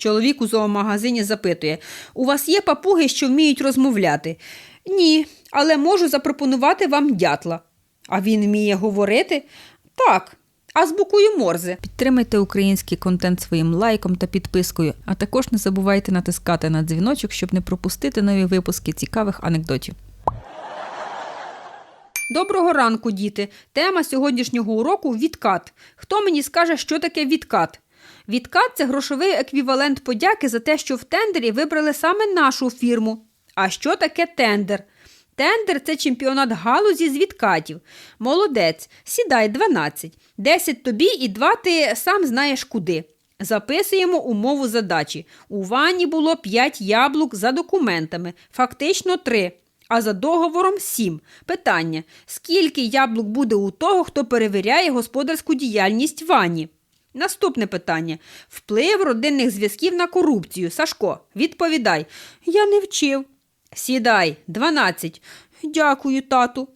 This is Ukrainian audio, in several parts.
Чоловік у зоомагазині запитує: У вас є папуги, що вміють розмовляти? Ні, але можу запропонувати вам дятла. А він вміє говорити? Так. Азбукою Морзе. Підтримайте український контент своїм лайком та підпискою, а також не забувайте натискати на дзвіночок, щоб не пропустити нові випуски цікавих анекдотів. Доброго ранку, діти. Тема сьогоднішнього уроку відкат. Хто мені скаже, що таке відкат? Відкат це грошовий еквівалент подяки за те, що в тендері вибрали саме нашу фірму. А що таке тендер? Тендер це чемпіонат галузі з відкатів. Молодець, сідай 12. 10 тобі і 2 ти сам знаєш куди. Записуємо умову задачі. У ванні було 5 яблук за документами, фактично 3. А за договором 7. Питання: скільки яблук буде у того, хто перевіряє господарську діяльність вані? Наступне питання: вплив родинних зв'язків на корупцію. Сашко, відповідай. Я не вчив. Сідай, 12. Дякую, тату.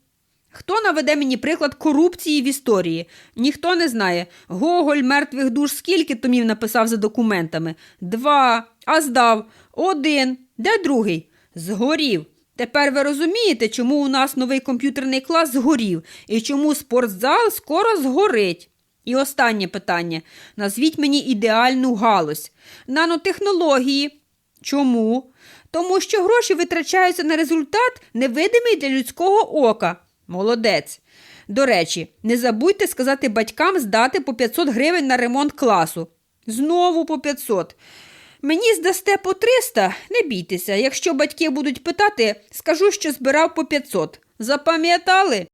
Хто наведе мені приклад корупції в історії? Ніхто не знає. Гоголь мертвих душ скільки томів написав за документами? Два. А здав? Один. Де другий? Згорів. Тепер ви розумієте, чому у нас новий комп'ютерний клас згорів і чому спортзал скоро згорить. І останнє питання. Назвіть мені ідеальну галузь. Нанотехнології. Чому? Тому що гроші витрачаються на результат, невидимий для людського ока. Молодець. До речі, не забудьте сказати батькам здати по 500 гривень на ремонт класу. Знову по 500. Мені здасте по 300, не бійтеся. Якщо батьки будуть питати, скажу, що збирав по 500. Запам'ятали?